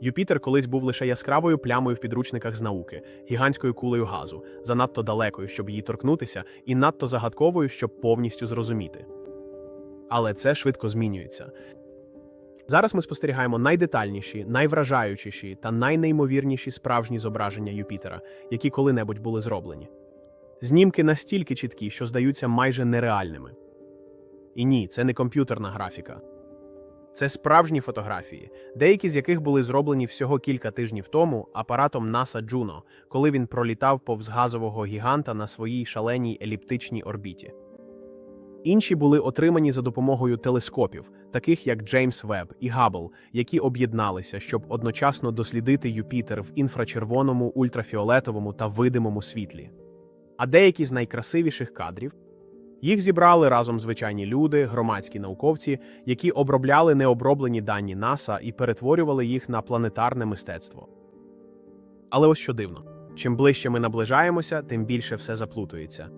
Юпітер колись був лише яскравою плямою в підручниках з науки, гігантською кулею газу, занадто далекою, щоб її торкнутися, і надто загадковою, щоб повністю зрозуміти. Але це швидко змінюється. Зараз ми спостерігаємо найдетальніші, найвражаючіші та найнеймовірніші справжні зображення Юпітера, які коли-небудь були зроблені. Знімки настільки чіткі, що здаються майже нереальними. І ні, це не комп'ютерна графіка. Це справжні фотографії, деякі з яких були зроблені всього кілька тижнів тому апаратом NASA Juno, коли він пролітав повз газового гіганта на своїй шаленій еліптичній орбіті. Інші були отримані за допомогою телескопів, таких як Джеймс Веб і Габл, які об'єдналися, щоб одночасно дослідити Юпітер в інфрачервоному, ультрафіолетовому та видимому світлі. А деякі з найкрасивіших кадрів їх зібрали разом звичайні люди, громадські науковці, які обробляли необроблені дані НАСА і перетворювали їх на планетарне мистецтво. Але ось що дивно: чим ближче ми наближаємося, тим більше все заплутується.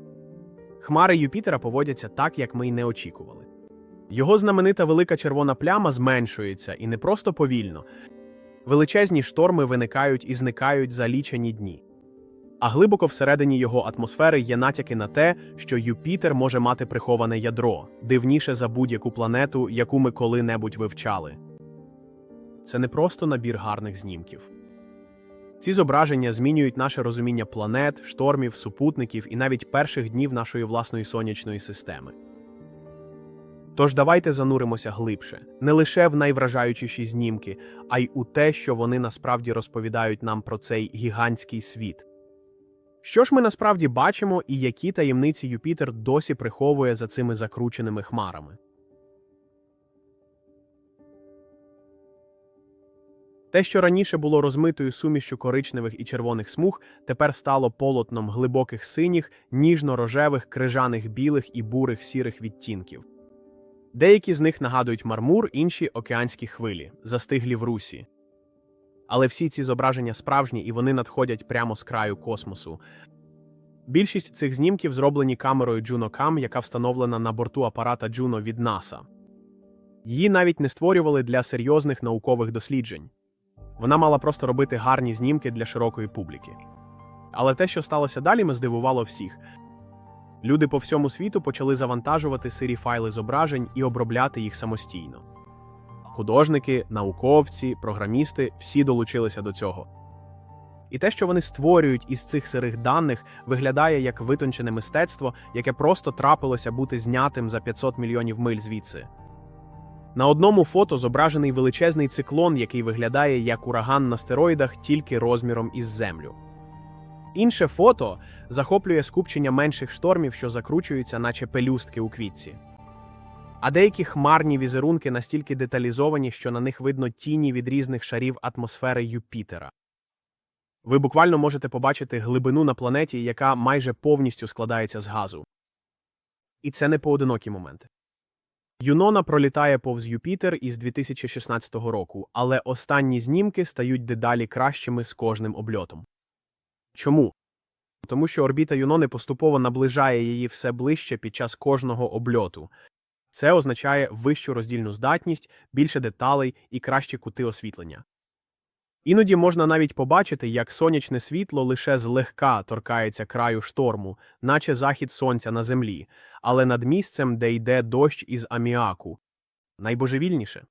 Хмари Юпітера поводяться так, як ми й не очікували. Його знаменита велика червона пляма зменшується і не просто повільно. Величезні шторми виникають і зникають за лічені дні. А глибоко всередині його атмосфери є натяки на те, що Юпітер може мати приховане ядро, дивніше за будь-яку планету, яку ми коли-небудь вивчали. Це не просто набір гарних знімків. Ці зображення змінюють наше розуміння планет, штормів, супутників і навіть перших днів нашої власної сонячної системи. Тож давайте зануримося глибше, не лише в найвражаючіші знімки, а й у те, що вони насправді розповідають нам про цей гігантський світ. Що ж ми насправді бачимо і які таємниці Юпітер досі приховує за цими закрученими хмарами? Те, що раніше було розмитою сумішчю коричневих і червоних смуг, тепер стало полотном глибоких синіх, ніжно-рожевих, крижаних білих і бурих сірих відтінків. Деякі з них нагадують мармур, інші океанські хвилі, застиглі в русі. Але всі ці зображення справжні і вони надходять прямо з краю космосу. Більшість цих знімків зроблені камерою Juno Cam, яка встановлена на борту апарата Juno від NASA. Її навіть не створювали для серйозних наукових досліджень. Вона мала просто робити гарні знімки для широкої публіки. Але те, що сталося далі, ми здивувало всіх. Люди по всьому світу почали завантажувати сирі файли зображень і обробляти їх самостійно. Художники, науковці, програмісти всі долучилися до цього. І те, що вони створюють із цих сирих даних, виглядає як витончене мистецтво, яке просто трапилося бути знятим за 500 мільйонів миль звідси. На одному фото зображений величезний циклон, який виглядає як ураган на стероїдах тільки розміром із землю. Інше фото захоплює скупчення менших штормів, що закручуються, наче пелюстки у квітці. А деякі хмарні візерунки настільки деталізовані, що на них видно тіні від різних шарів атмосфери Юпітера. Ви буквально можете побачити глибину на планеті, яка майже повністю складається з газу. І це не поодинокі моменти. Юнона пролітає повз Юпітер із 2016 року, але останні знімки стають дедалі кращими з кожним обльотом. Чому? Тому що орбіта Юнони поступово наближає її все ближче під час кожного обльоту. Це означає вищу роздільну здатність, більше деталей і кращі кути освітлення. Іноді можна навіть побачити, як сонячне світло лише злегка торкається краю шторму, наче захід сонця на землі, але над місцем, де йде дощ із аміаку. Найбожевільніше.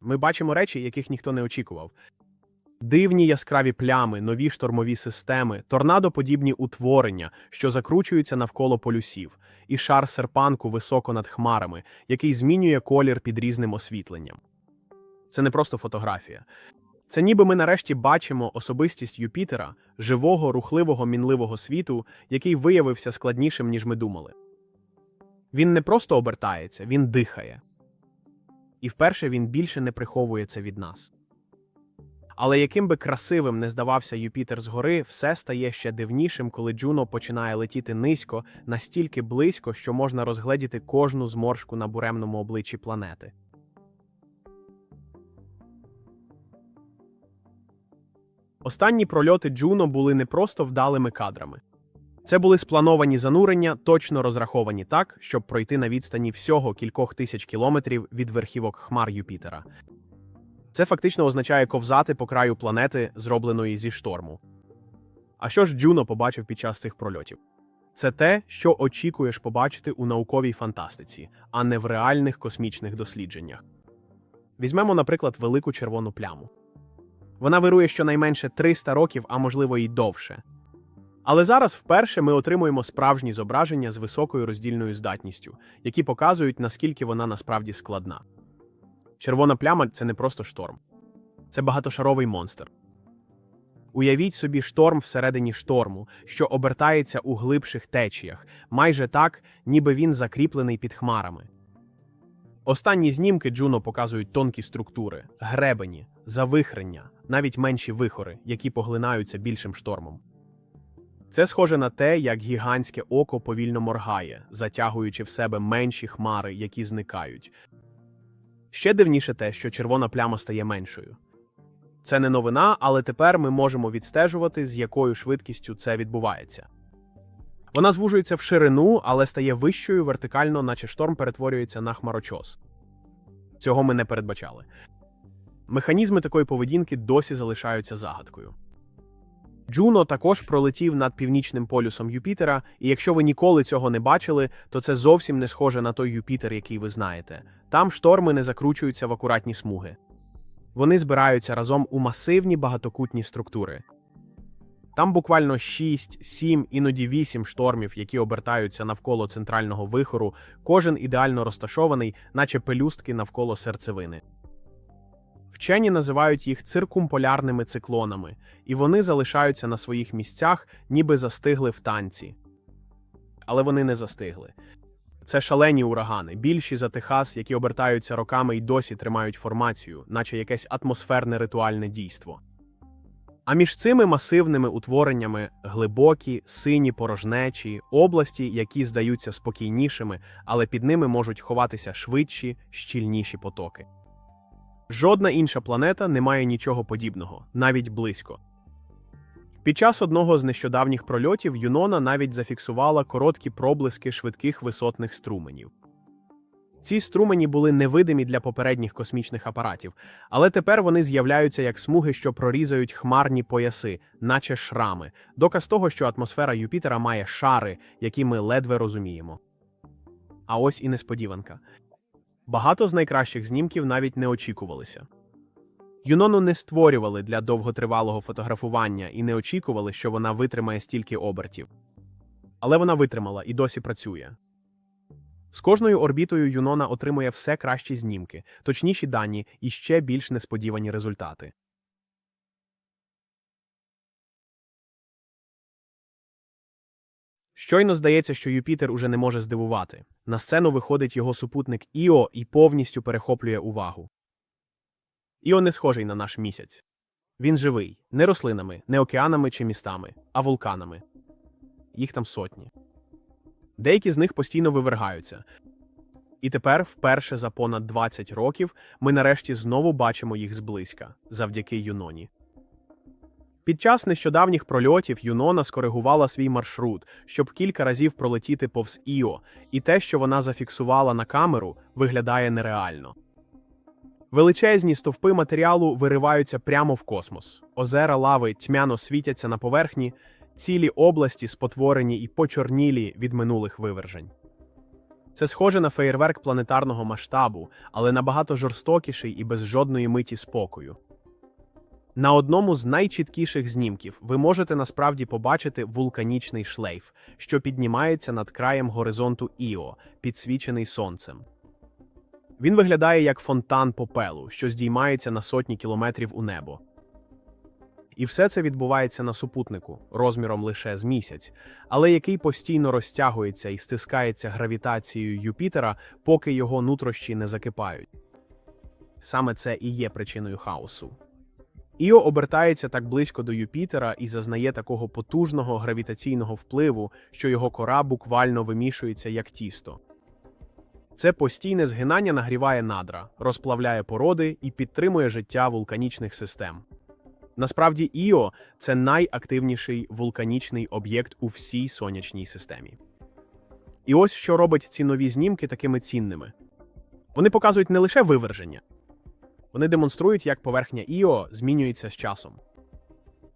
Ми бачимо речі, яких ніхто не очікував. Дивні яскраві плями, нові штормові системи, торнадоподібні утворення, що закручуються навколо полюсів, і шар серпанку високо над хмарами, який змінює колір під різним освітленням. Це не просто фотографія. Це ніби ми нарешті бачимо особистість Юпітера, живого, рухливого, мінливого світу, який виявився складнішим, ніж ми думали. Він не просто обертається, він дихає. І вперше він більше не приховує це від нас. Але яким би красивим не здавався Юпітер згори, все стає ще дивнішим, коли Джуно починає летіти низько, настільки близько, що можна розгледіти кожну зморшку на буремному обличчі планети. Останні прольоти Джуно були не просто вдалими кадрами. Це були сплановані занурення, точно розраховані так, щоб пройти на відстані всього кількох тисяч кілометрів від верхівок хмар Юпітера. Це фактично означає ковзати по краю планети, зробленої зі шторму. А що ж Джуно побачив під час цих прольотів? Це те, що очікуєш побачити у науковій фантастиці, а не в реальних космічних дослідженнях. Візьмемо, наприклад, велику червону пляму. Вона вирує щонайменше 300 років, а можливо і довше. Але зараз вперше ми отримуємо справжні зображення з високою роздільною здатністю, які показують, наскільки вона насправді складна. Червона пляма це не просто шторм, це багатошаровий монстр. Уявіть собі шторм всередині шторму, що обертається у глибших течіях, майже так, ніби він закріплений під хмарами. Останні знімки Джуно показують тонкі структури, гребені, завихрення, навіть менші вихори, які поглинаються більшим штормом. Це схоже на те, як гігантське око повільно моргає, затягуючи в себе менші хмари, які зникають. Ще дивніше те, що червона пляма стає меншою. Це не новина, але тепер ми можемо відстежувати, з якою швидкістю це відбувається. Вона звужується в ширину, але стає вищою вертикально, наче шторм перетворюється на хмарочос. Цього ми не передбачали. Механізми такої поведінки досі залишаються загадкою. Джуно також пролетів над північним полюсом Юпітера, і якщо ви ніколи цього не бачили, то це зовсім не схоже на той Юпітер, який ви знаєте. Там шторми не закручуються в акуратні смуги. Вони збираються разом у масивні багатокутні структури. Там буквально 6, 7, іноді 8 штормів, які обертаються навколо центрального вихору, кожен ідеально розташований, наче пелюстки навколо серцевини. Вчені називають їх циркумполярними циклонами, і вони залишаються на своїх місцях, ніби застигли в танці. Але вони не застигли. Це шалені урагани, більші за Техас, які обертаються роками і досі тримають формацію, наче якесь атмосферне ритуальне дійство. А між цими масивними утвореннями глибокі, сині порожнечі, області, які здаються спокійнішими, але під ними можуть ховатися швидші, щільніші потоки. Жодна інша планета не має нічого подібного, навіть близько. Під час одного з нещодавніх прольотів Юнона навіть зафіксувала короткі проблиски швидких висотних струменів. Ці струмені були невидимі для попередніх космічних апаратів, але тепер вони з'являються як смуги, що прорізають хмарні пояси, наче шрами, доказ того, що атмосфера Юпітера має шари, які ми ледве розуміємо. А ось і несподіванка. Багато з найкращих знімків навіть не очікувалися. Юнону не створювали для довготривалого фотографування і не очікували, що вона витримає стільки обертів. Але вона витримала і досі працює. З кожною орбітою Юнона отримує все кращі знімки, точніші дані і ще більш несподівані результати. Щойно здається, що Юпітер уже не може здивувати. На сцену виходить його супутник Іо і повністю перехоплює увагу. Іо не схожий на наш місяць. Він живий, не рослинами, не океанами чи містами, а вулканами. Їх там сотні. Деякі з них постійно вивергаються. І тепер, вперше за понад 20 років, ми нарешті знову бачимо їх зблизька завдяки Юноні. Під час нещодавніх прольотів Юнона скоригувала свій маршрут, щоб кілька разів пролетіти повз Іо, і те, що вона зафіксувала на камеру, виглядає нереально. Величезні стовпи матеріалу вириваються прямо в космос. Озера лави тьмяно світяться на поверхні, цілі області спотворені і почорнілі від минулих вивержень. Це схоже на феєрверк планетарного масштабу, але набагато жорстокіший і без жодної миті спокою. На одному з найчіткіших знімків ви можете насправді побачити вулканічний шлейф, що піднімається над краєм горизонту Іо, підсвічений сонцем. Він виглядає як фонтан попелу, що здіймається на сотні кілометрів у небо. І все це відбувається на супутнику, розміром лише з місяць, але який постійно розтягується і стискається гравітацією Юпітера, поки його нутрощі не закипають. Саме це і є причиною хаосу. Іо обертається так близько до Юпітера і зазнає такого потужного гравітаційного впливу, що його кора буквально вимішується як тісто. Це постійне згинання нагріває надра, розплавляє породи і підтримує життя вулканічних систем. Насправді, Іо це найактивніший вулканічний об'єкт у всій сонячній системі. І ось що робить ці нові знімки такими цінними. Вони показують не лише виверження, Вони демонструють, як поверхня Іо змінюється з часом.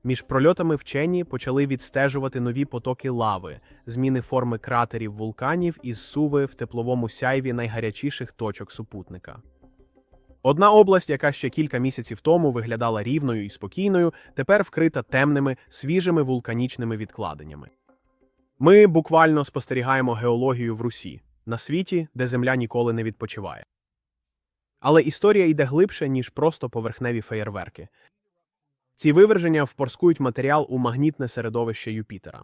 Між прольотами вчені почали відстежувати нові потоки лави, зміни форми кратерів вулканів і зсуви в тепловому сяйві найгарячіших точок супутника. Одна область, яка ще кілька місяців тому виглядала рівною і спокійною, тепер вкрита темними, свіжими вулканічними відкладеннями. Ми буквально спостерігаємо геологію в Русі, на світі, де Земля ніколи не відпочиває. Але історія йде глибше, ніж просто поверхневі феєрверки. Ці виверження впорскують матеріал у магнітне середовище Юпітера.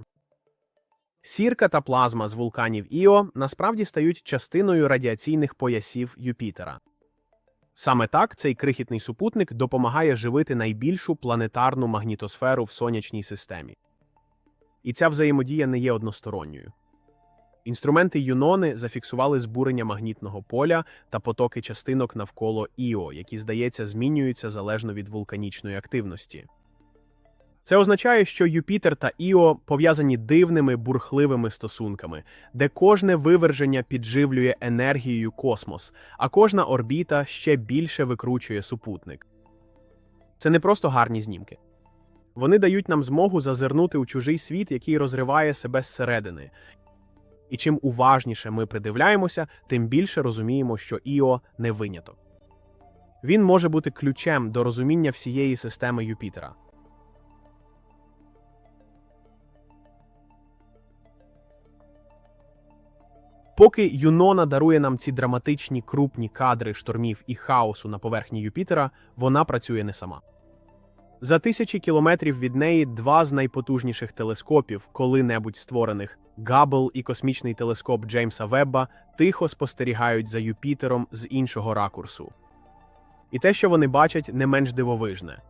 Сірка та плазма з вулканів Іо насправді стають частиною радіаційних поясів Юпітера. Саме так цей крихітний супутник допомагає живити найбільшу планетарну магнітосферу в сонячній системі. І ця взаємодія не є односторонньою. Інструменти Юнони зафіксували збурення магнітного поля та потоки частинок навколо Іо, які, здається, змінюються залежно від вулканічної активності. Це означає, що Юпітер та Іо пов'язані дивними бурхливими стосунками, де кожне виверження підживлює енергією космос, а кожна орбіта ще більше викручує супутник. Це не просто гарні знімки. Вони дають нам змогу зазирнути у чужий світ, який розриває себе зсередини. І чим уважніше ми придивляємося, тим більше розуміємо, що Іо не виняток. Він може бути ключем до розуміння всієї системи Юпітера. Поки Юнона дарує нам ці драматичні крупні кадри штормів і хаосу на поверхні Юпітера, вона працює не сама. За тисячі кілометрів від неї два з найпотужніших телескопів, коли-небудь створених Габл і космічний телескоп Джеймса Вебба, тихо спостерігають за Юпітером з іншого ракурсу. І те, що вони бачать, не менш дивовижне.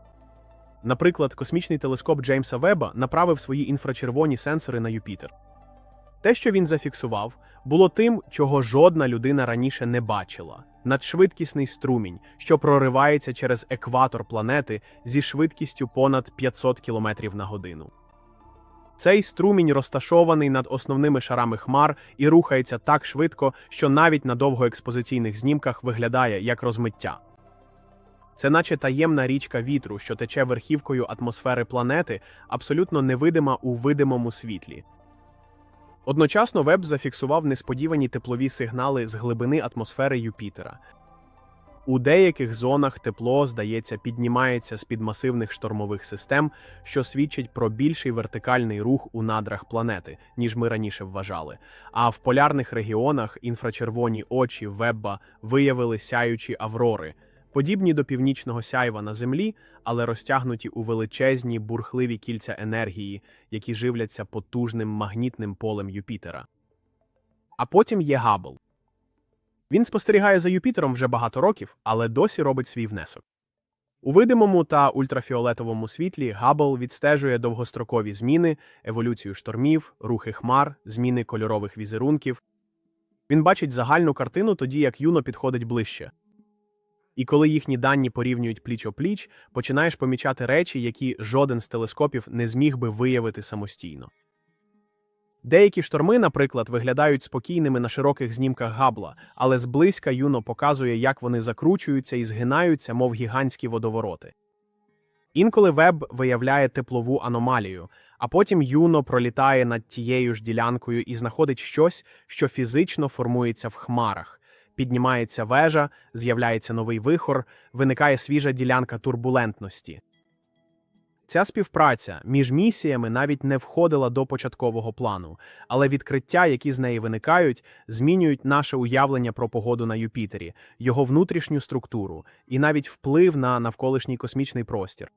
Наприклад, космічний телескоп Джеймса Веба направив свої інфрачервоні сенсори на Юпітер. Те, що він зафіксував, було тим, чого жодна людина раніше не бачила надшвидкісний струмінь, що проривається через екватор планети зі швидкістю понад 500 км на годину. Цей струмінь розташований над основними шарами хмар і рухається так швидко, що навіть на довгоекспозиційних знімках виглядає як розмиття. Це наче таємна річка вітру, що тече верхівкою атмосфери планети, абсолютно невидима у видимому світлі. Одночасно Веб зафіксував несподівані теплові сигнали з глибини атмосфери Юпітера. У деяких зонах тепло, здається, піднімається з під масивних штормових систем, що свідчить про більший вертикальний рух у надрах планети, ніж ми раніше вважали. А в полярних регіонах інфрачервоні очі Вебба виявили сяючі аврори, подібні до північного сяйва на Землі, але розтягнуті у величезні бурхливі кільця енергії, які живляться потужним магнітним полем Юпітера. А потім є Габл. Він спостерігає за Юпітером вже багато років, але досі робить свій внесок. У видимому та ультрафіолетовому світлі Габл відстежує довгострокові зміни, еволюцію штормів, рухи хмар, зміни кольорових візерунків. Він бачить загальну картину тоді, як юно підходить ближче. І коли їхні дані порівнюють пліч о пліч, починаєш помічати речі, які жоден з телескопів не зміг би виявити самостійно. Деякі шторми, наприклад, виглядають спокійними на широких знімках габла, але зблизька юно показує, як вони закручуються і згинаються, мов гігантські водовороти. Інколи веб виявляє теплову аномалію, а потім юно пролітає над тією ж ділянкою і знаходить щось, що фізично формується в хмарах. Піднімається вежа, з'являється новий вихор, виникає свіжа ділянка турбулентності. Ця співпраця між місіями навіть не входила до початкового плану, але відкриття, які з неї виникають, змінюють наше уявлення про погоду на Юпітері, його внутрішню структуру і навіть вплив на навколишній космічний простір.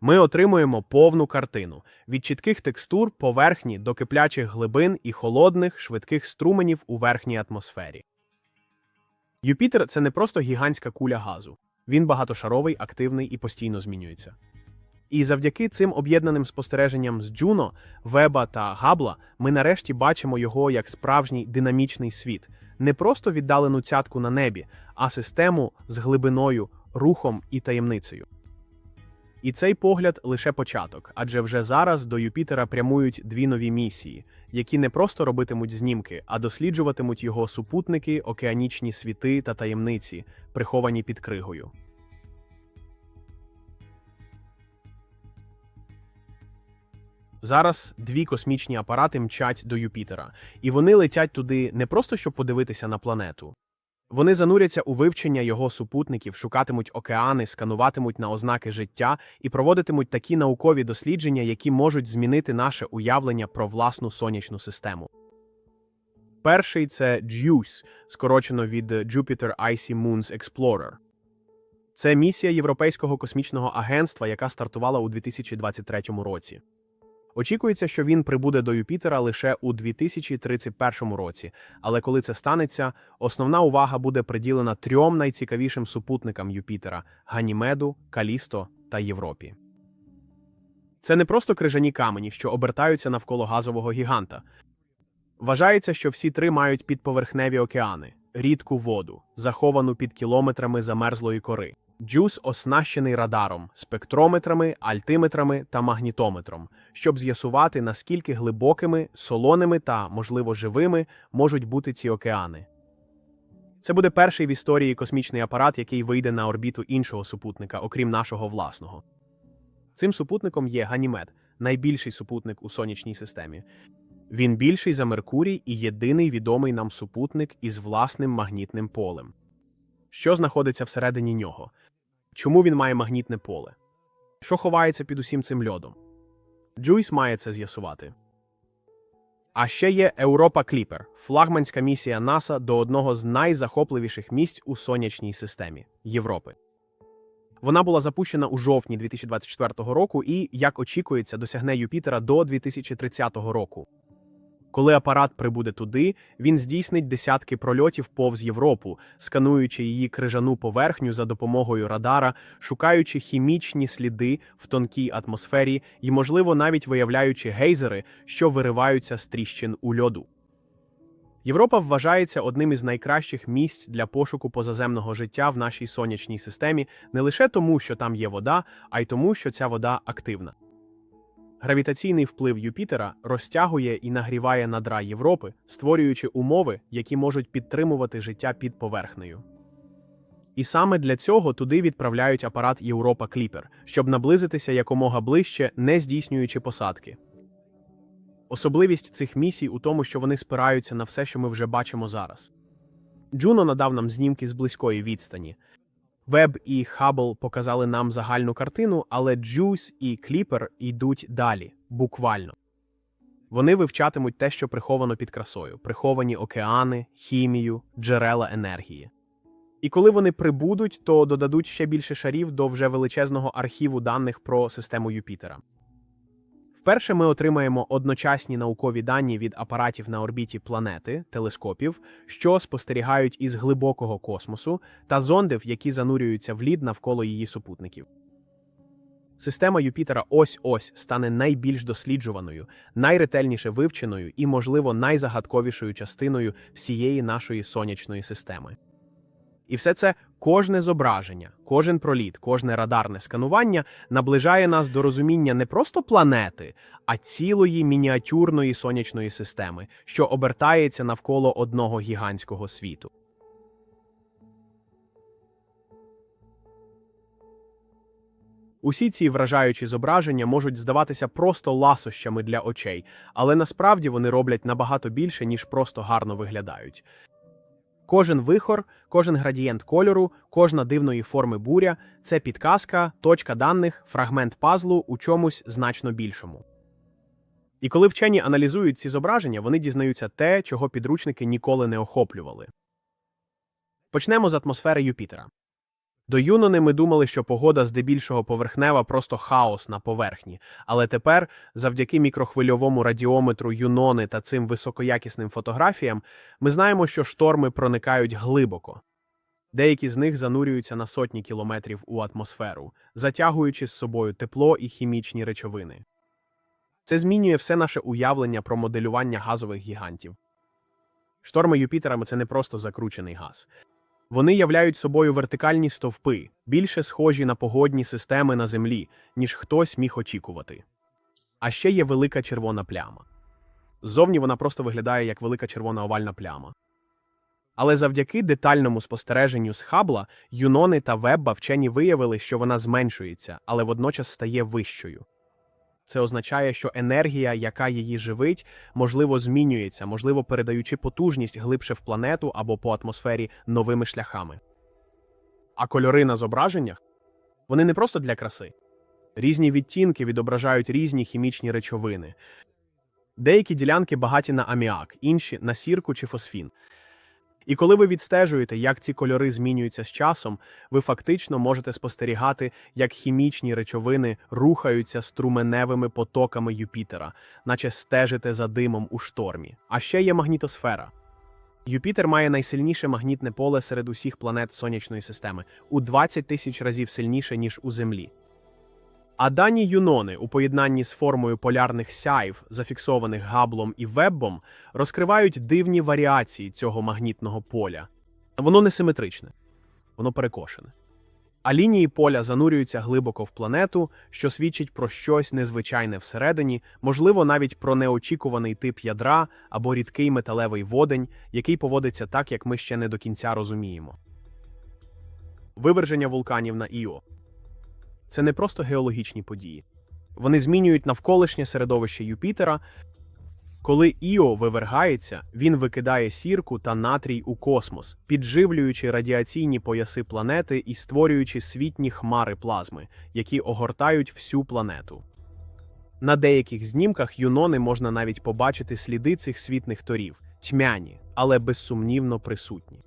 Ми отримуємо повну картину від чітких текстур поверхні до киплячих глибин і холодних, швидких струменів у верхній атмосфері. Юпітер це не просто гігантська куля газу. Він багатошаровий, активний і постійно змінюється. І завдяки цим об'єднаним спостереженням з Джуно, Веба та Габла ми нарешті бачимо його як справжній динамічний світ, не просто віддалену цятку на небі, а систему з глибиною, рухом і таємницею. І цей погляд лише початок, адже вже зараз до Юпітера прямують дві нові місії, які не просто робитимуть знімки, а досліджуватимуть його супутники, океанічні світи та таємниці, приховані під кригою. Зараз дві космічні апарати мчать до Юпітера, і вони летять туди не просто щоб подивитися на планету. Вони зануряться у вивчення його супутників, шукатимуть океани, скануватимуть на ознаки життя і проводитимуть такі наукові дослідження, які можуть змінити наше уявлення про власну сонячну систему. Перший це JUICE, скорочено від Jupiter Icy Moons Explorer. Це місія Європейського космічного агентства, яка стартувала у 2023 році. Очікується, що він прибуде до Юпітера лише у 2031 році, але коли це станеться, основна увага буде приділена трьом найцікавішим супутникам Юпітера Ганімеду, Калісто та Європі. Це не просто крижані камені, що обертаються навколо газового гіганта. Вважається, що всі три мають підповерхневі океани, рідку воду, заховану під кілометрами замерзлої кори. Джус оснащений радаром, спектрометрами, альтиметрами та магнітометром, щоб з'ясувати, наскільки глибокими, солоними та, можливо, живими можуть бути ці океани. Це буде перший в історії космічний апарат, який вийде на орбіту іншого супутника, окрім нашого власного. Цим супутником є Ганімед, найбільший супутник у сонячній системі. Він більший за Меркурій і єдиний відомий нам супутник із власним магнітним полем. Що знаходиться всередині нього? Чому він має магнітне поле? Що ховається під усім цим льодом? Джуйс має це з'ясувати. А ще є Europa Clipper – флагманська місія НАСА до одного з найзахопливіших місць у сонячній системі Європи. Вона була запущена у жовтні 2024 року і, як очікується, досягне Юпітера до 2030 року. Коли апарат прибуде туди, він здійснить десятки прольотів повз Європу, скануючи її крижану поверхню за допомогою радара, шукаючи хімічні сліди в тонкій атмосфері і, можливо, навіть виявляючи гейзери, що вириваються з тріщин у льоду. Європа вважається одним із найкращих місць для пошуку позаземного життя в нашій сонячній системі не лише тому, що там є вода, а й тому, що ця вода активна. Гравітаційний вплив Юпітера розтягує і нагріває надра Європи, створюючи умови, які можуть підтримувати життя під поверхнею. І саме для цього туди відправляють апарат Європа Кліпер, щоб наблизитися якомога ближче, не здійснюючи посадки. Особливість цих місій у тому, що вони спираються на все, що ми вже бачимо зараз. Джуно надав нам знімки з близької відстані. Веб і Хаббл показали нам загальну картину, але Джуйс і Кліпер йдуть далі, буквально. Вони вивчатимуть те, що приховано під красою, приховані океани, хімію, джерела енергії. І коли вони прибудуть, то додадуть ще більше шарів до вже величезного архіву даних про систему Юпітера. Вперше ми отримаємо одночасні наукові дані від апаратів на орбіті планети, телескопів, що спостерігають із глибокого космосу, та зондів, які занурюються в лід навколо її супутників. Система Юпітера ось ось стане найбільш досліджуваною, найретельніше вивченою і, можливо, найзагадковішою частиною всієї нашої сонячної системи. І все це кожне зображення, кожен проліт, кожне радарне сканування наближає нас до розуміння не просто планети, а цілої мініатюрної сонячної системи, що обертається навколо одного гігантського світу. Усі ці вражаючі зображення можуть здаватися просто ласощами для очей, але насправді вони роблять набагато більше, ніж просто гарно виглядають. Кожен вихор, кожен градієнт кольору, кожна дивної форми буря це підказка, точка даних, фрагмент пазлу у чомусь значно більшому. І коли вчені аналізують ці зображення, вони дізнаються те, чого підручники ніколи не охоплювали. Почнемо з атмосфери Юпітера. До Юнони ми думали, що погода здебільшого поверхнева просто хаос на поверхні, але тепер, завдяки мікрохвильовому радіометру Юнони та цим високоякісним фотографіям, ми знаємо, що шторми проникають глибоко. Деякі з них занурюються на сотні кілометрів у атмосферу, затягуючи з собою тепло і хімічні речовини. Це змінює все наше уявлення про моделювання газових гігантів. Шторми Юпітера це не просто закручений газ. Вони являють собою вертикальні стовпи, більше схожі на погодні системи на Землі, ніж хтось міг очікувати. А ще є велика червона пляма. Ззовні вона просто виглядає як велика червона овальна пляма. Але завдяки детальному спостереженню з Хабла, Юнони та Вебба вчені виявили, що вона зменшується, але водночас стає вищою. Це означає, що енергія, яка її живить, можливо, змінюється, можливо, передаючи потужність глибше в планету або по атмосфері новими шляхами. А кольори на зображеннях вони не просто для краси. Різні відтінки відображають різні хімічні речовини. Деякі ділянки багаті на аміак, інші на сірку чи фосфін. І коли ви відстежуєте, як ці кольори змінюються з часом, ви фактично можете спостерігати, як хімічні речовини рухаються струменевими потоками Юпітера, наче стежите за димом у штормі. А ще є магнітосфера. Юпітер має найсильніше магнітне поле серед усіх планет сонячної системи у 20 тисяч разів сильніше, ніж у Землі. А дані юнони у поєднанні з формою полярних сяйв, зафіксованих Габлом і Веббом, розкривають дивні варіації цього магнітного поля. Воно не симетричне, воно перекошене. А лінії поля занурюються глибоко в планету, що свідчить про щось незвичайне всередині, можливо, навіть про неочікуваний тип ядра або рідкий металевий водень, який поводиться так, як ми ще не до кінця розуміємо. Виверження вулканів на Іо це не просто геологічні події. Вони змінюють навколишнє середовище Юпітера. Коли Іо вивергається, він викидає сірку та натрій у космос, підживлюючи радіаційні пояси планети і створюючи світні хмари плазми, які огортають всю планету. На деяких знімках Юнони можна навіть побачити сліди цих світних торів, тьмяні, але безсумнівно присутні.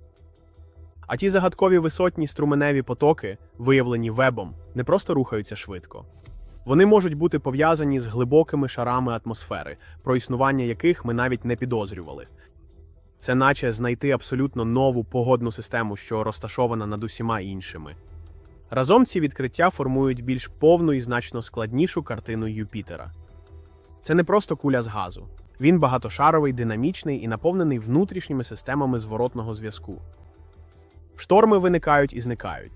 А ті загадкові висотні струменеві потоки, виявлені вебом, не просто рухаються швидко. Вони можуть бути пов'язані з глибокими шарами атмосфери, про існування яких ми навіть не підозрювали. Це наче знайти абсолютно нову погодну систему, що розташована над усіма іншими. Разом ці відкриття формують більш повну і значно складнішу картину Юпітера. Це не просто куля з газу. Він багатошаровий, динамічний і наповнений внутрішніми системами зворотного зв'язку. Шторми виникають і зникають.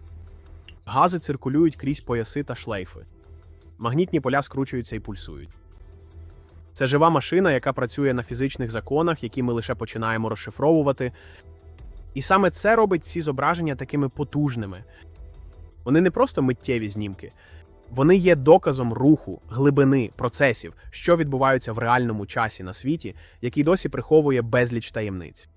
Гази циркулюють крізь пояси та шлейфи. Магнітні поля скручуються і пульсують. Це жива машина, яка працює на фізичних законах, які ми лише починаємо розшифровувати. І саме це робить ці зображення такими потужними. Вони не просто миттєві знімки, вони є доказом руху, глибини, процесів, що відбуваються в реальному часі на світі, який досі приховує безліч таємниць.